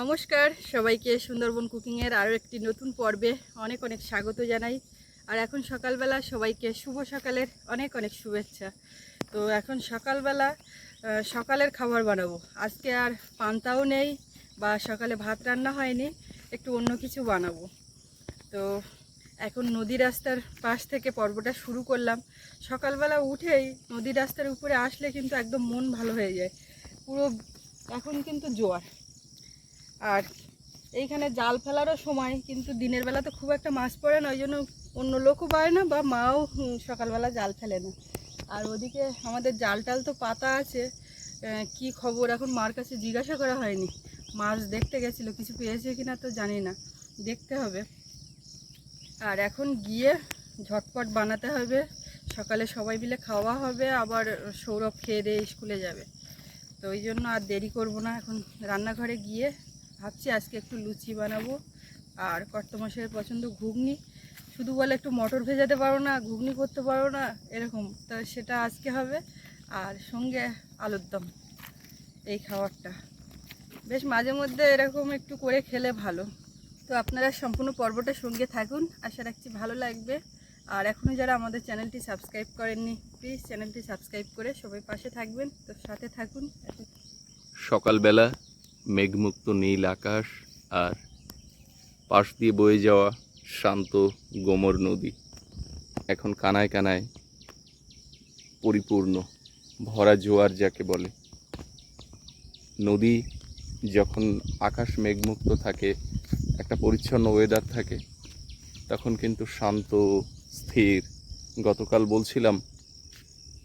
নমস্কার, সবাইকে সুন্দরবন কুকিংয়ের আরও একটি নতুন পর্বে অনেক অনেক স্বাগত জানাই। আর এখন সকালবেলা সবাইকে শুভ সকালের অনেক অনেক শুভেচ্ছা। তো এখন সকালবেলা সকালের খাবার বানাবো। আজকে আর পান্তাও নেই বা সকালে ভাত রান্না হয়নি, একটু অন্য কিছু বানাবো। তো এখন নদী রাস্তার পাশ থেকে পর্বটা শুরু করলাম। সকালবেলা উঠেই নদী রাস্তার উপরে আসলে কিন্তু একদম মন ভালো হয়ে যায়। পুরো, এখন কিন্তু জোয়ার। আর এইখানে জাল ফেলারও সময়, কিন্তু দিনের বেলা তো খুব একটা মাছ পড়ে না, ওই জন্য অন্য লোকও পায় না বা মাও সকালবেলা জাল ফেলে না। আর ওদিকে আমাদের জাল টাল তো পাতা আছে কি খবর? এখন মার কাছে জিজ্ঞাসা করা হয়নি। মাছ দেখতে গেছিল, কিছু পেয়েছে কি না তো জানি না, দেখতে হবে। আর এখন গিয়ে ঝটপট বানাতে হবে, সকালে সবাই মিলে খাওয়া হবে, আবার সৌরভ খেয়ে দিয়ে স্কুলে যাবে। তো ওই জন্য আর দেরি করব না, এখন রান্নাঘরে গিয়ে ভাবছি আজকে একটু লুচি বানাবো। আর কর্তমশাইয়ের পছন্দ ঘুগনি। শুধু বলে একটু মটর ভেজাতে পারো না, ঘুগনি করতে পারো না, এরকম। তো সেটা আজকে হবে। আর সঙ্গে আলুর দম, এই খাবারটা। বেশ মাঝে মধ্যে এরকম একটু করে খেলে ভালো। তো আপনারা সম্পূর্ণ পর্বটা সঙ্গে থাকুন। আশা রাখছি ভালো লাগবে। আর এখনও যারা আমাদের চ্যানেলটি সাবস্ক্রাইব করেননি, প্লিজ চ্যানেলটি সাবস্ক্রাইব করে সবাই পাশে থাকবেন। তো সাথে থাকুন। সকালবেলা মেঘমুক্ত নীল আকাশ আর পাশ দিয়ে বয়ে যাওয়া শান্ত গোমর নদী এখন কানায় কানায় পরিপূর্ণ, ভরা জোয়ার যাকে বলে। নদী যখন আকাশ মেঘমুক্ত থাকে, একটা পরিচ্ছন্ন ওয়েদার থাকে, তখন কিন্তু শান্ত, স্থির। গতকাল বলছিলাম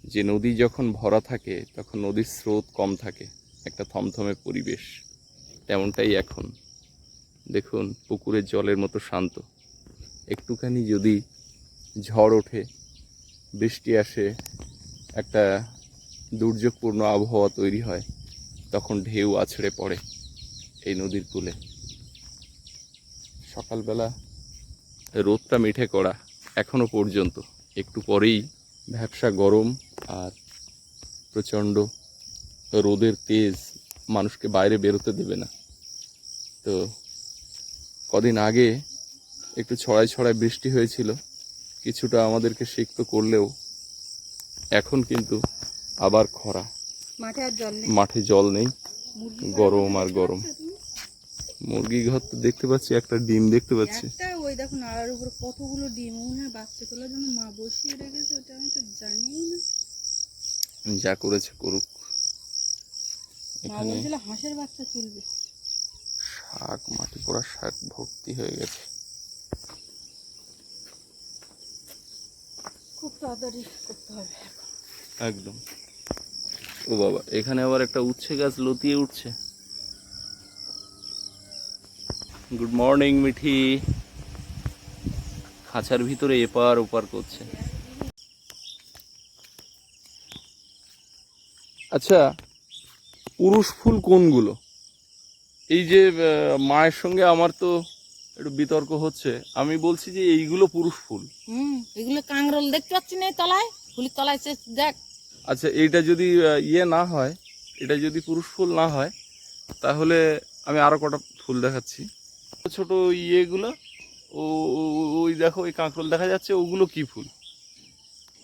যে নদী যখন ভরা থাকে, তখন নদীর স্রোত কম থাকে, একটা থমথমে পরিবেশ। তেমনটাই এখন। দেখুন, পুকুরের জলের মতো শান্ত। একটুখানি যদি ঝড় ওঠে, বৃষ্টি আসে, একটা দুর্যোগপূর্ণ আবহাওয়া তৈরি হয়, তখন ঢেউ আছড়ে পড়ে এই নদীর কূলে। সকালবেলা রোদটা মিঠে করা এখনও পর্যন্ত। একটু পরেই ভ্যাবসা গরম আর প্রচণ্ড রোদের তেজ মানুষকে বাইরে বেরোতে দেবে না। তো কদিন আগে একটু ছড়ায় ছড়ায় বৃষ্টি হয়েছিল। কিছুটা আমাদেরকে সিক্ত করলেও এখন কিন্তু আবার খরা। মাঠে জল নেই। গরম আর গরম। মুরগি ঘর তো দেখতে পাচ্ছি একটা ডিম দেখতে পাচ্ছি। ওই দেখো নাড়ার উপর কতগুলো ডিম মনে হয় বাচ্চা তোলার জন্য মা বসিয়ে রেখেছে ওটা আমি তো জানিই না। যা করেছে করুক। মা বলছিল হাঁসের বাচ্চা তুলবে। শাক মাটি পোড়া শাক ভর্তি হয়ে গেছে। খুব তাড়াতাড়ি করতে হবে। একদম। ও বাবা এখানে আবার একটা উচ্ছে গাছ লতিয়ে উঠছে। Good morning Mithi. খাঁচার ভিতরে এপার ওপার করছে। আচ্ছা পুরুষ ফুল কোনগুলো? এই যে মায়ের সঙ্গে আমার তো একটু বিতর্ক হচ্ছে। আমি বলছি যে এইগুলো পুরুষ ফুল। হুম এগুলো কাংরল দেখতে পাচ্ছি না এই তলায়? ফুলের তলায় সে দেখ। আচ্ছা এইটা যদি ইয়ে না হয় এটা যদি পুরুষ ফুল না হয় তাহলে আমি আরও কটা ফুল দেখাচ্ছি। ছোট ছোট ইয়েগুলো ও ওই দেখো ওই কাঁকরোল দেখা যাচ্ছে ওগুলো কি ফুল?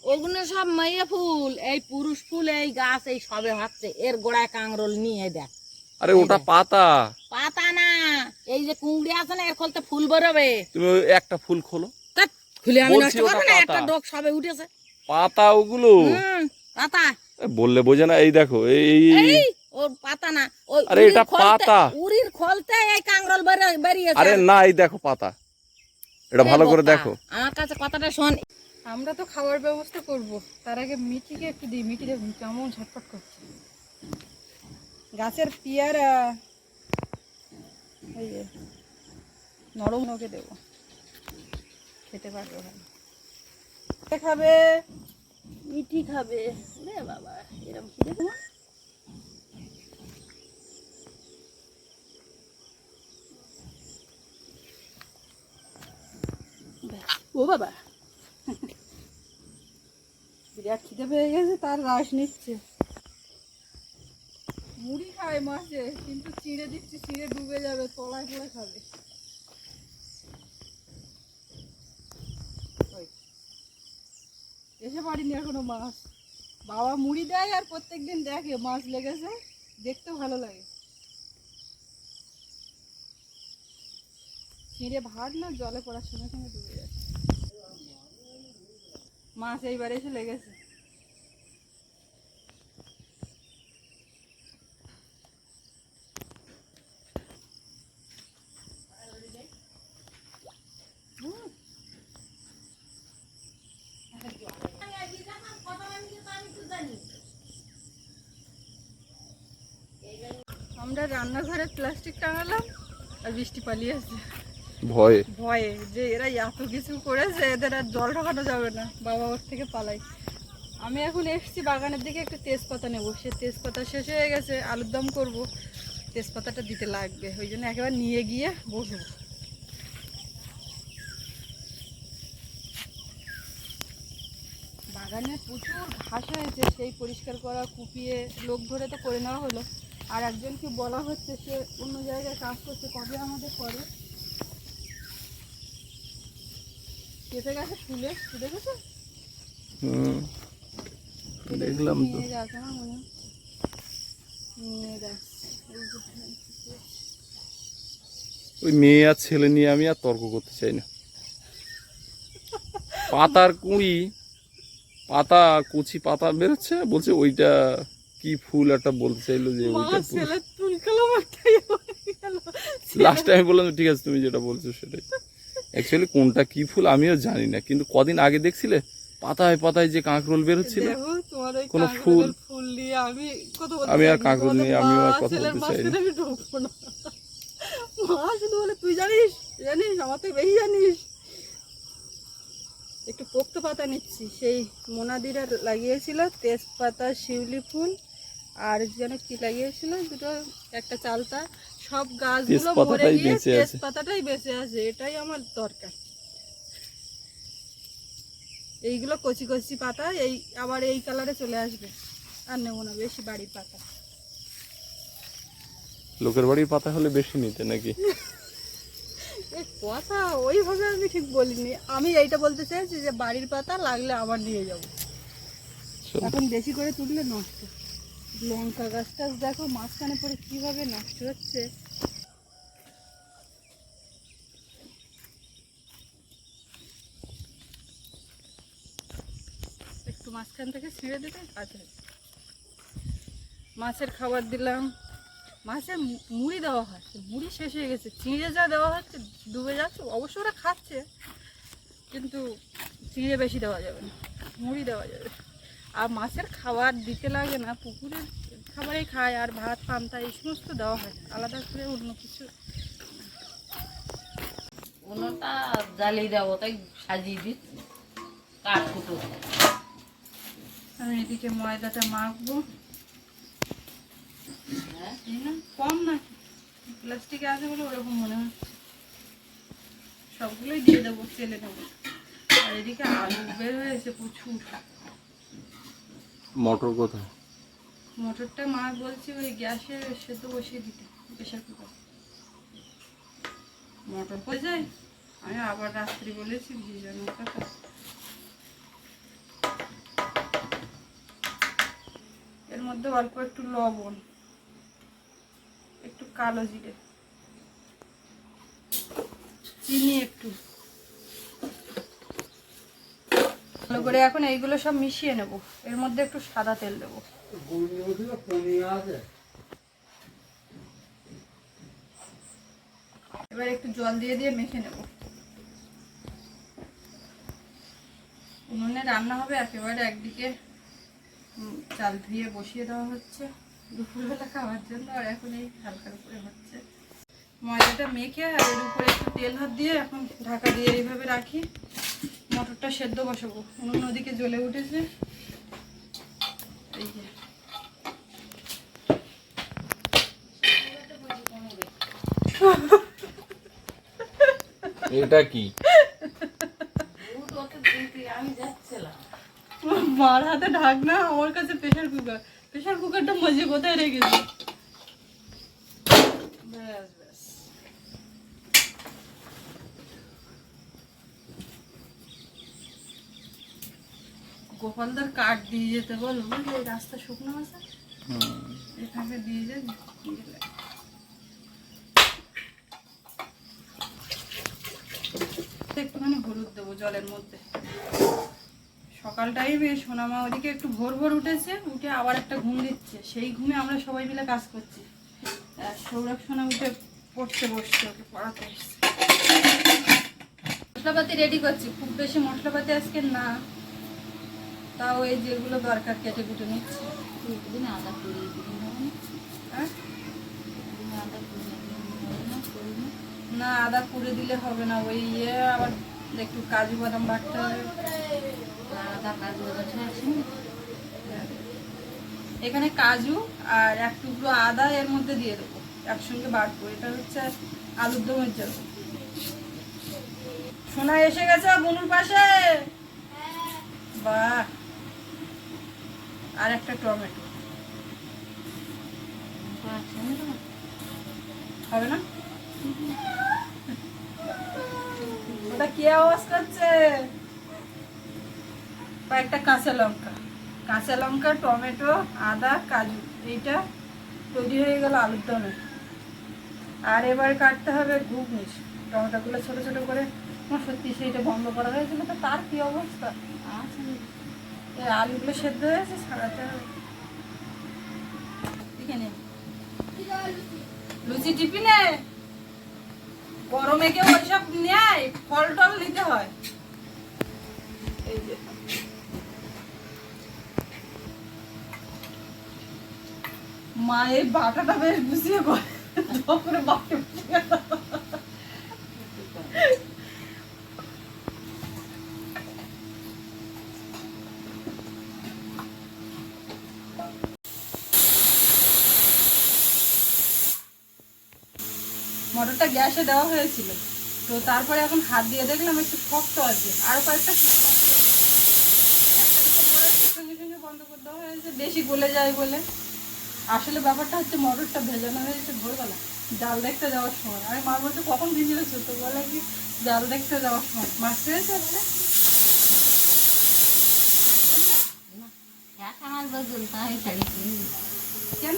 ওগুলো সব মাইয়া ফুল এই পুরুষ ফুল এই গাছ এই সবে হচ্ছে এর গোড়ায় কাংরল নিয়ে দেখ। আরে ওটা পাতা। পাতা না এই যে কুংড়ি আছে না এর খোলতে ফুল বেরোবে। তুমি একটা ফুল খোলো। খুলে আমি নষ্ট করব না একটা। সবে উঠেছে। পাতা ওগুলো? পাতা। বললে বোঝে না এই দেখো এই ওর পাতা না ওই আরে এটা পাতা। উরির খোলতে এই কাংরল বেরো- বেরিয়েছে। আরে না এই দেখো পাতা। এটা ভালো করে দেখো। আমার কাছে কথাটা শোন। আমরা তো খাওয়ার ব্যবস্থা করব। তার আগে মিঠিকে একটু দিই। মিঠি দেখুন কেমন ঝটপট করছে। গাছের পেয়ারা এই যে নরম ওকে দেবো। খেতে পারবে ভালো কে খাবে? মিঠি খাবে। রে বাবা এরকম তোমার ও বাবা। বিরাট খিদে পেয়ে গেছে তার রাস নিচ্ছে। মুড়ি খায় মাছে কিন্তু চিড়ে দিচ্ছি, চিড়ে ডুবে যাবে, তলায় করে খাবে। এসে পারিনি এখনও মাছ। বাবা মুড়ি দেয় আর প্রত্যেক দিন দেখে, মাছ লেগেছে দেখতেও ভালো লাগে। ছিঁড়ে ভাত না জলে পড়ার সঙ্গে সঙ্গে ডুবে যাচ্ছে। মাছ এইবার এসে লেগেছে। আমরা রান্নাঘরে প্লাস্টিক টাঙালাম আর বৃষ্টি পালিয়ে আসছে। ভয়ে? ভয়ে যে এরা এত কিছু করেছে এদের আর জল ঢোকানো যাবে না। বাবা ওর থেকে পালাই। আমি এখন এসেছি বাগানের দিকে একটু তেজপাতা নেব। সে তেজপাতা শেষ হয়ে গেছে আলুর দম করব। তেজপাতাটা দিতে লাগবে ওই জন্য একেবারে নিয়ে গিয়ে বসবো। বাগানে প্রচুর ঘাস হয়েছে সেই পরিষ্কার করা কুপিয়ে লোক ধরে তো করে নেওয়া হলো। আর একজনকে বলা হচ্ছে সে অন্য জায়গায় কাজ করছে কবে আমাদের করে? কেটে গেছে ফুলে দেখেছ? হুম দেখলাম তো। ওই মেয়ে আর ছেলে নিয়ে আমি আর তর্ক করতে চাই না। পাতার কুঁড়ি পাতা কুচি পাতা বেরোচ্ছে বলছে ওইটা কি ফুল একটা বলতে চাইলো যে লাস্ট টাইম বললাম ঠিক আছে তুমি যেটা বলছো সেটাই। অ্যাকচুয়ালি কোনটা কি ফুল আমিও জানি না কিন্তু কদিন আগে দেখছিলে? পাতায় পাতায় যে কাঁকরোল বেরোচ্ছিল? কোনো ফুল? আমি আমি আর কাঁকরোল নিয়ে আমিও আর কথা বলতে চাই না। আমি মা শুধু বলে তুই জানিস জানিস আমার থেকে বেশি জানিস। একটু পোক্ত পাতা নিচ্ছি। সেই মোনাদিরা লাগিয়েছিল তেজপাতা শিউলি ফুল আর যেন কি লাগিয়েছিল? দুটো একটা চালতা সব গাছগুলো তেজপাতাটাই গিয়ে বেঁচে আছে। তেজপাতাটাই বেঁচে আছে এটাই আমার দরকার। এইগুলো কচি কচি পাতা এই আবার এই কালারে চলে আসবে। আর নেব না বেশি বাড়ির পাতা। লোকের বাড়ির পাতা হলে বেশি নিতে নাকি? কথা ওইভাবে আমি ঠিক বলিনি। আমি এইটা বলতে চাইছি যে বাড়ির পাতা লাগলে আবার নিয়ে যাব। এখন বেশি করে তুললে নষ্ট। লঙ্কা গাছ টাছ দেখো মাঝখানে পরে কীভাবে নষ্ট হচ্ছে। একটু মাঝখান থেকে ছিঁড়ে দিতে কাছে মাছের খাবার দিলাম। মাছের মুড়ি দেওয়া হয় মুড়ি শেষ হয়ে গেছে। চিঁড়ে যা দেওয়া হচ্ছে, ডুবে যাচ্ছে, অবশ্য ওরা খাচ্ছে, কিন্তু চিঁড়ে বেশি দেওয়া যাবে না, মুড়ি দেওয়া যাবে। আর মাছের খাবার দিতে লাগে না পুকুরের খাবারেই খায় আর ভাত পান্তা এই সমস্ত দেওয়া হয়। আলাদা করে অন্য কিছু। উনোটা জ্বালিয়ে দেবো তাই সাজিয়ে দিচ্ছি কাঠ কুটো। আমি এদিকে ময়দাটা মাখবো। হ্যাঁ? কম না প্লাস্টিকে আছে বলে ওরকম মনে হচ্ছে। সবগুলোই দিয়ে দেবো তেলে নেব আর এদিকে আলু বের হয়েছে প্রচুর। মটর কোথায়? মোটরটা মা বলছে ওই গ্যাসে সেদ্ধ বসিয়ে দিতে, প্রেশার কুকার। মোটর হয়ে যায়, আমি আবার রাত্রি বলেছি ভিজানোর কথা এর মধ্যে অল্প একটু লবণ, একটু কালো জিরে, চিনি একটু। ভালো করে এখন এইগুলো সব মিশিয়ে নেব। এর মধ্যে একটু সাদা তেল দেবো। এবার একটু জল দিয়ে দিয়ে মেখে নেব। উনুনে রান্না হবে একেবারে একদিকে চাল ধুয়ে বসিয়ে দেওয়া হচ্ছে। দুপুরবেলা খাওয়ার জন্য আর এখন এই হালকা করে হচ্ছে। ময়দাটা মেখে আর এর উপরে একটু তেল হাত দিয়ে এখন ঢাকা দিয়ে এইভাবে রাখি। মটরটা সেদ্ধ বসাবো। উনুন ওদিকে জ্বলে উঠেছে। এই যে। এটা কি? মার হাতে ঢাকনা আমার কাছে প্রেশার কুকার প্রেশার কুকারটা মজে কোথায় রেখেছি? গোপালদার কাঠ দিয়ে যেতে বল বুঝলি? এই রাস্তা শুকনো আছে। এখানে দিয়ে যাবি একটুখানি হলুদ দেবো জলের মধ্যে। সকাল টাইমে সোনামা ওদিকে একটু ভোর ভোর উঠেছে উঠে আবার একটা ঘুম দিচ্ছে। সেই ঘুমে আমরা সবাই মিলে কাজ করছি। সৌরভ সোনা উঠে পড়তে বসছে ওকে পড়াতে এসছে। মশলাপাতি রেডি করছি। খুব বেশি মশলাপাতি আজকে না। তাও এই যেগুলো দরকার কেটে কুটে নিচ্ছি। একদিন আদা না হ্যাঁ? না করি আদা পুড়ে দিলে হবে না ওই ইয়ে আবার একটু কাজু বাদাম বাটতে হবে। আদা কাজু বাদাম এখানে কাজু আর এক টুকরো আদা এর মধ্যে দিয়ে দেবো একসঙ্গে বাটবো এটা হচ্ছে আলুর দমের জন্য সোনা এসে গেছে বনুর পাশে। বাহ। আর একটা টমেটো। হবে না? ওটা কি আওয়াজ করছে? কয়েকটা কাঁচা লঙ্কা। কাঁচা লঙ্কা, টমেটো, আদা, কাজু, এইটা তৈরি হয়ে গেল আলুর দমে। আর এবার কাটতে হবে ঘুগনিস টমেটোগুলো ছোট ছোট করে আমার সত্যি সেইটা বন্ধ করা হয়েছিল, তো তার কি অবস্থা? এই আলুগুলো সেদ্ধ হয়েছে ছাড়াতে লুচি গরমে কেউ ওইসব নেয় ফল টল নিতে হয়। মা, এই বাটাটা বেশ করে করে বাটে বসে গ্যাসে দেওয়া হয়েছিল। তো তারপরে এখন হাত দিয়ে দেখলাম একটু শক্ত আছে। আরও কয়েকটা সঙ্গে সঙ্গে বন্ধ করে দেওয়া হয়েছে। বেশি গলে যায় বলে। আসলে ব্যাপারটা হচ্ছে মটরটা ভেজানো হয়েছে ভোরবেলা। জাল দেখতে যাওয়ার সময়। আমি মা বলছে কখন ভিজিয়েছো তো বলে কি জাল দেখতে যাওয়ার সময়? মাছ পেয়েছে ছাড়িছি কেন?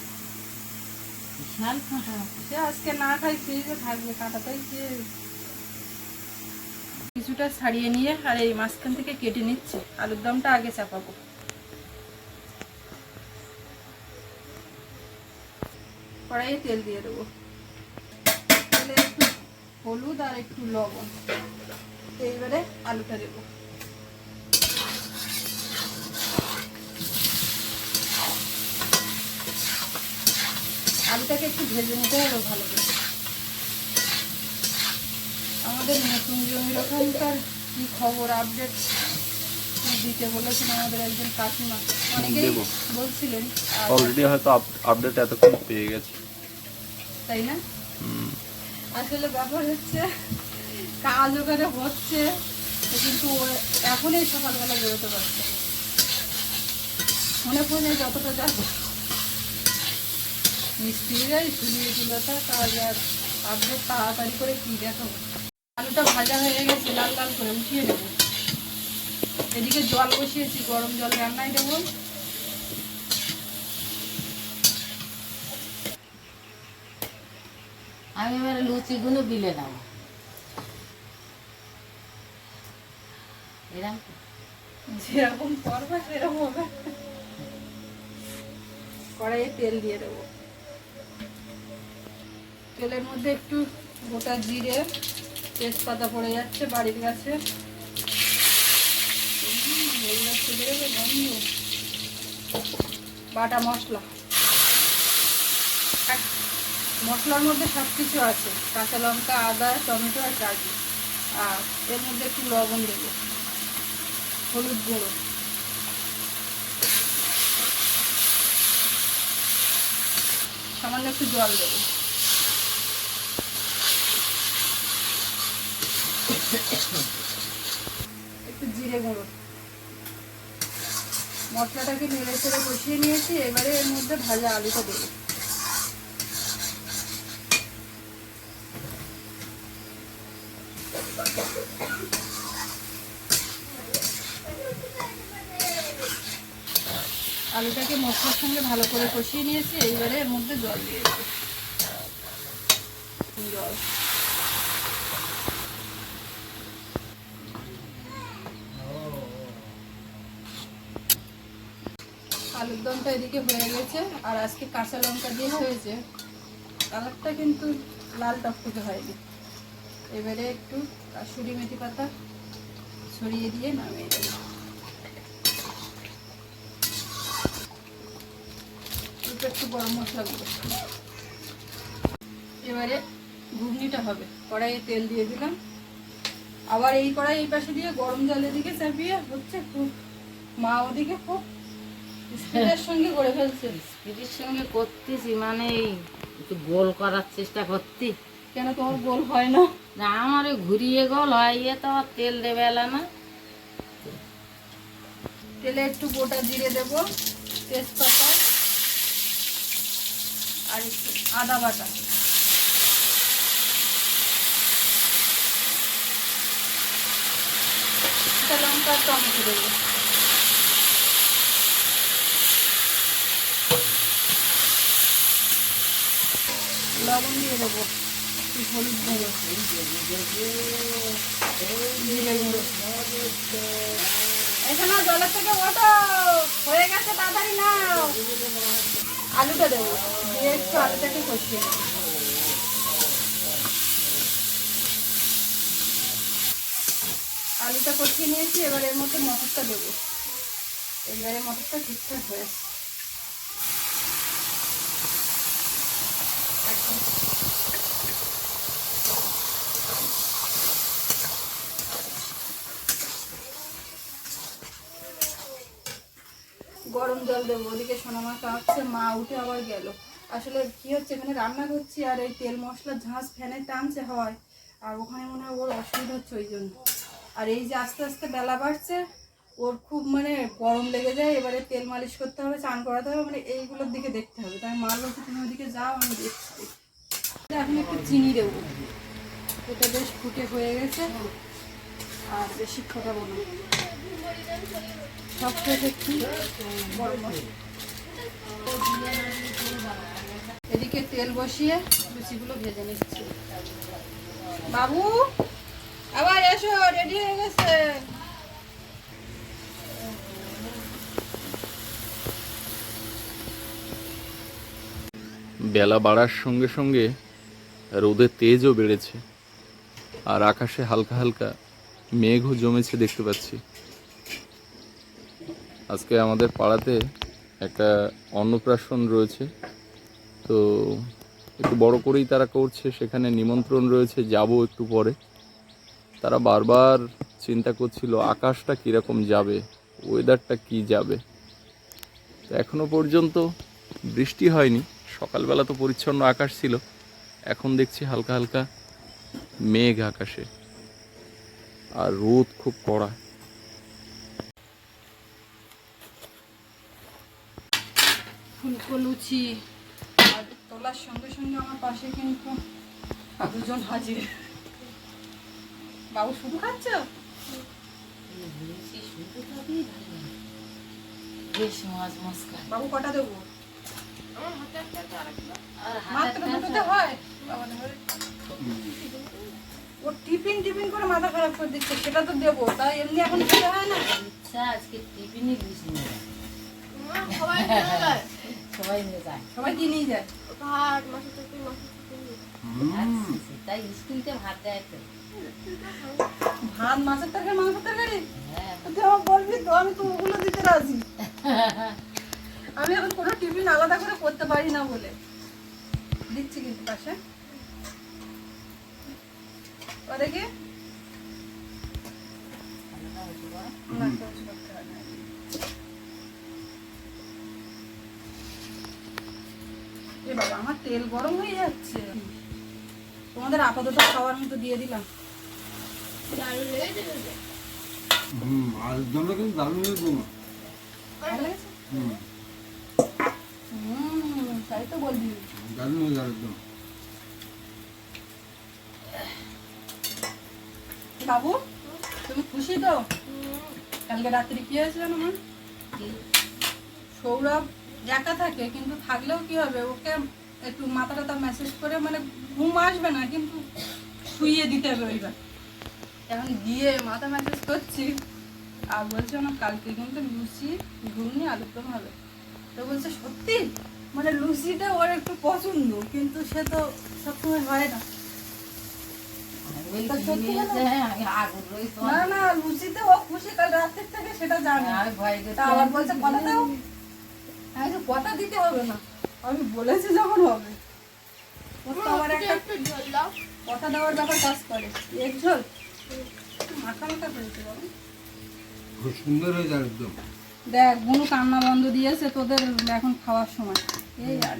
কিছুটা ছাড়িয়ে নিয়ে আর এই মাঝখান থেকে কেটে নিচ্ছে। আলুর দমটা আগে চাপাবো। কড়াইয়ে তেল দিয়ে দেবো। হলুদ আর একটু লবণ। এইবারে আলুটা দেবো। আলুটাকে একটু ভেজে নিতে হবে ভালো করে। আমাদের নতুন জমির ওখানকার কি খবর আপডেট দিতে বলেছেন আমাদের একজন কাকিমা? অনেকেই বলছিলেন অলরেডি হয়তো আপডেট এতক্ষণ পেয়ে গেছি। তাই না? আসলে ব্যাপার হচ্ছে কাজ ওখানে হচ্ছে কিন্তু ও এখনই সকালবেলা বেরোতে পারছে। মনে পড়ে যতটা যাব মিস্ত্রিরাই ঝুলিয়ে তুলাটা কাজ আর আপডেট তাড়াতাড়ি করে কি দেখাবো আলুটা ভাজা হয়ে গেছে লাল লাল করে উঠিয়ে দেবো। এদিকে জল বসিয়েছি গরম জল রান্নায় দেবো। আমি এবার লুচিগুলো বিলে দাও এরকম যেরকম করবে সেরকম হবে। কড়াইয়ে তেল দিয়ে দেবো। তেলের মধ্যে একটু গোটা জিরে, তেজপাতা পড়ে যাচ্ছে বাড়ির কাছে। বাটা মশলা। মশলার মধ্যে সব কিছু আছে। কাঁচা লঙ্কা, আদা, টমেটো আর কাজু। আর এর মধ্যে একটু লবণ দেবো। হলুদ গুঁড়ো। সামান্য একটু জল দেবো। একটু জিরে গুঁড়ো। মশলাটাকে নেড়ে নিয়েছি, এবারে এর মধ্যে ভাজা আলুটা দেবো। আলুটাকে মশলার সঙ্গে ভালো করে কষিয়ে নিয়েছি এইবারে এর মধ্যে জল দিয়ে দেবো। জল। আলুর এদিকে হয়ে গেছে আর আজকে কাঁচা লঙ্কা দিয়ে হয়েছে। কালারটা কিন্তু লাল টকটকে হয়নি। এবারে একটু কাসুরি মেথি পাতা ছড়িয়ে দিয়ে নামিয়ে দেবো একটু গরম মশলা গুঁড়ো। এবারে ঘুগনিটা হবে। কড়াইয়ে তেল দিয়ে দিলাম। আবার এই কড়াই এই পাশে দিয়ে গরম জলের দিকে চাপিয়ে হচ্ছে খুব মা ওদিকে খুব স্পিডের সঙ্গে করে ফেলছে। স্পিডের সঙ্গে করতেছি মানে একটু গোল করার চেষ্টা করতি কেন তোমার গোল হয় না? না আমার ঘুরিয়ে গোল হয় ইয়ে তো তেল দেবে না। তেলে একটু গোটা জিরে দেবো তেজপাতা আর একটু আদা বাটা। লঙ্কা টমেটো দেবো। লবণ দিয়ে দেবো। হলুদ গুঁড়ো। জিরে গুঁড়ো এখানে জলের থেকে ওঠো। হয়ে গেছে, তাড়াতাড়ি নাও। আলুটা দেবো। দিয়ে একটু আলুটাকে কষিয়ে আলুটা কষিয়ে নিয়েছি, এবার এর মধ্যে মটরটা দেবো। এবারে মটরটা ঠিকঠাক হয়েছে একদম গরম জল দেবো, ওদিকে সোনামা কাঁপছে মা উঠে আবার গেল। আসলে কি হচ্ছে, এখানে রান্না করছি আর এই তেল মশলার ঝাঁস ফ্যানে টানছে হয়, আর ওখানে মনে হয় ওর অসুবিধা হচ্ছে ওই জন্য। আর এই যে আস্তে আস্তে বেলা বাড়ছে, ওর খুব মানে গরম লেগে যায়, এবারে তেল মালিশ করতে হবে, চান করাতে হবে মানে এইগুলোর দিকে দেখতে হবে। তাই মা বলছে, তুমি ওদিকে যাও, আমি দেখছি। এখন একটু চিনি দেবো। এটা বেশ ফুটে হয়ে গেছে, আর বেশি ফোটাবো না। এদিকে তেল বসিয়ে লুচিগুলো ভেজে নিচ্ছি। বাবু, আবার এসো রেডি হয়ে গেছে। বেলা বাড়ার সঙ্গে সঙ্গে রোদের তেজও বেড়েছে আর আকাশে হালকা হালকা মেঘও জমেছে দেখতে পাচ্ছি। আজকে আমাদের পাড়াতে একটা অন্নপ্রাশন রয়েছে। তো একটু বড় করেই তারা করছে, সেখানে নিমন্ত্রণ রয়েছে, যাব একটু পরে। তারা বারবার চিন্তা করছিল, আকাশটা কীরকম যাবে ওয়েদারটা কি যাবে। তো এখনও পর্যন্ত বৃষ্টি হয়নি, সকালবেলা তো পরিচ্ছন্ন আকাশ ছিল। এখন দেখছি হালকা হালকা মেঘ আকাশে। আর রোদ খুব কড়া। ফুলকো লুচি আর তোলার সঙ্গে সঙ্গে আমার পাশে কিন্তু দুজন হাজির। বাবু শুধু খাচ্ছ? বেশ মাছ বাবু কটা দেবো? আর মাত্র দুটোতে হয়? ও টিফিন টিফিন করে মাথা খারাপ করে দিচ্ছে সেটা তো দেবো। তাই এমনি এখন খেতে হয় না? ইচ্ছা আজকে টিফিনই সবাই নিয়ে যায়। সবাই কি নিয়ে যায়। আচ্ছা, তাই স্কুলতে ভাত দেয় তো। ভাত মাছের তরকারি মাংসের তরকারি? হ্যাঁ। তুই আমাকে বলবি তো আমি তো ওগুলো দিতে রাজি। আমি এখন কোনো টিফিন আলাদা করে করতে পারি না বলে। দিচ্ছি কিন্তু পাশে। ও দেখি না, করতে হবে এ বাবা আমার তেল গরম হয়ে যাচ্ছে। তোমাদের আপাতত খাওয়ার মতো দিয়ে দিলাম। হুম আলুরদমটা কিন্তু দারুণ হয়েছে বৌমা। ভালো লেগেছে? হুম। হুম তাই তো বলবি। দারুণ হয়েছে আলুরদম বাবু তুমি খুশি তো? কালকে রাত্রি কি হয়েছিল আমার সৌরভ একা থাকে কিন্তু থাকলেও কি হবে? ওকে একটু মাথা টাথা মেসেজ করে মানে ঘুম আসবে না কিন্তু শুইয়ে দিতে হবে ওইবার এখন গিয়ে মাথা মেসেজ করছি। আর বলছে না কালকে কিন্তু লুচি ঘুগনি আলুরদম হবে। তো বলছে সত্যি? মানে লুচিটা ওর একটু পছন্দ কিন্তু সে তো সবসময় হয় না। না? না লুচিতে ও খুশি কাল রাতের থেকে সেটা জানে। আমি ভয় তা আবার বলছে কথা দাও? আমি তো কথা দিতে হবে না। আমি বলেছি যখন হবে। আবার একটা কথা দেওয়ার ব্যাপার কাজ করে। এক ঝোল মাথা মাথা করেছে বাবা। খুব সুন্দর হয়েছে আলুরদম দেখ বুনু কান্না বন্ধ দিয়েছে তোদের এখন খাওয়ার সময়। এই আর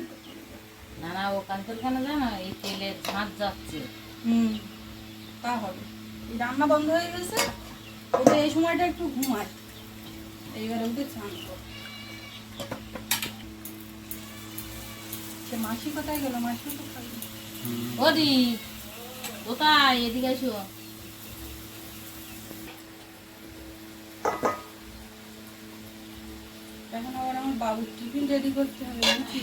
না না ওখান থেকে কেন জানো এই তেলের ঝাঁঝ যাচ্ছে। হুম তা হবে। এই রান্না বন্ধ হয়ে গেছে। ওদের এই সময়টা একটু ঘুমায়। এইবারে চান কর। সে মাসি কোথায় গেল? মাসি তো খাবে ওদি কোথায়? এদিকে এসো। এখন আবার আমার বাবুর টিফিন রেডি করতে হবে বুঝছি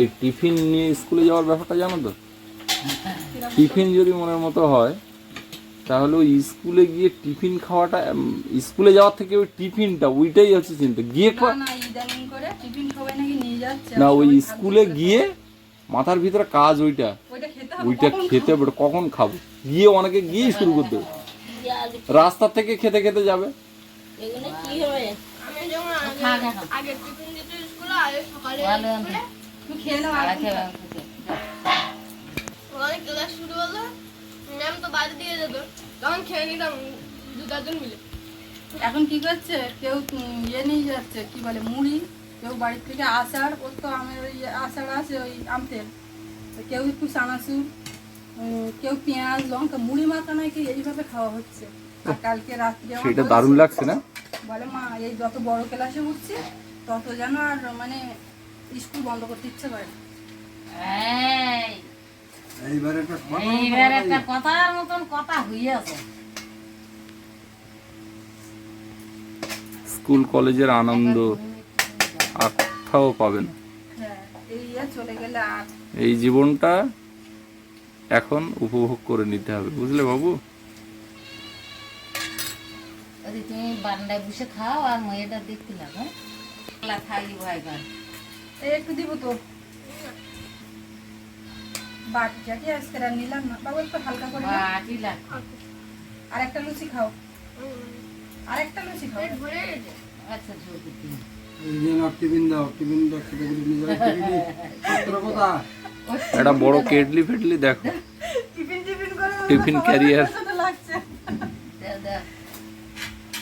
এই টিফিন নিয়ে স্কুলে যাওয়ার ব্যাপারটা জানো তো? টিফিন যদি মনের মতো হয় তাহলে ওই স্কুলে গিয়ে টিফিন খাওয়াটা স্কুলে যাওয়ার থেকে ওই টিফিনটা ওইটাই হচ্ছে চিন্তা। গিয়ে না না ইদানিং করে টিফিন সবাই নাকি নিয়ে যাচ্ছে। না আর ওই স্কুলে গিয়ে মাথার ভিতরে কাজ ওইটা। ওইটা খেতে হবে কখন খাব? গিয়ে অনেকে গিয়ে শুরু করতে হবে রাস্তা থেকে খেতে খেতে যাবে। শুরু হলো ম্যাম তো বাড়ি দিয়ে যেত তখন খেয়ে নিতাম দু চারজন মিলে। এখন কি করছে? কেউ ইয়ে নিয়ে যাচ্ছে কি বলে মুড়ি। কেউ বাড়ির থেকে আচার ওর তো আমের ওই আচার আছে ওই আম তেল। তো কেউ একটু চানাচুর কেউ পেঁয়াজ লঙ্কা মুড়ি মাখা নাকি এইভাবে খাওয়া হচ্ছে। আর কালকে রাত্রে সেটা দারুণ লাগছে না? বলে মা এই যত বড় ক্লাসে উঠছে তত যেন আর মানে স্কুল বন্ধ করতে ইচ্ছে করে এইবার একটা কথা এইবার একটা কথার মতন কথা হইয়াছে। স্কুল কলেজের আনন্দ আত্মাও পাবে না হ্যাঁ এই ইয়ে চলে গেলে আর এই জীবনটা এখন উপভোগ করে নিতে হবে বুঝলে বাবু? তুমি বারান্দায় বসে খাও আর মেয়েটা দেখতে লাগো থাকি ভয় একটু দিব তো। বাটি জাটি আজকে আর নিলাম না। বাবু একটু হালকা করে। বাটি আর একটা লুচি খাও। আর একটা লুচি খাও। আচ্ছা একটা বড় কেটলি ফেটলি দেখো। টিফিন টিফিন করে টিফিন সবার ক্যারিয়ার।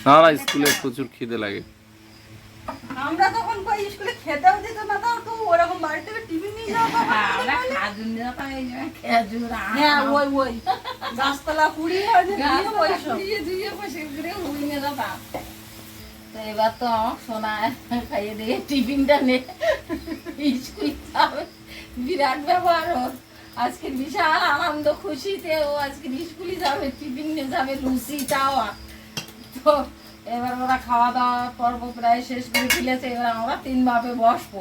না না স্কুলে প্রচুর খিদে লাগে। আমরা তখন স্কুলে খেতেও দিত না তাও ওরকম বাড়ি থেকে টিফিন নিয়ে যাওয়া হ্যাঁ। হ্যাঁ ওই ওই। গাছতলা কুড়ি যে গাছ নিয়ে ওই সব। ধুয়ে ধুয়ে বসে করে হুই নিয়ে যেতাম। তো এবার তো সোনা খাইয়ে দিয়ে টিফিনটা নে। স্কুল যাবে বিরাট ব্যবহার ওর। আজকে বিশাল আনন্দ খুশিতে ও আজকে স্কুলে যাবে টিফিন নিয়ে যাবে লুচি চাওয়া। তো এবার ওরা খাওয়া দাওয়া পর্ব প্রায় শেষ করে ফেলেছে। এবার আমরা তিন ভাবে বসবো।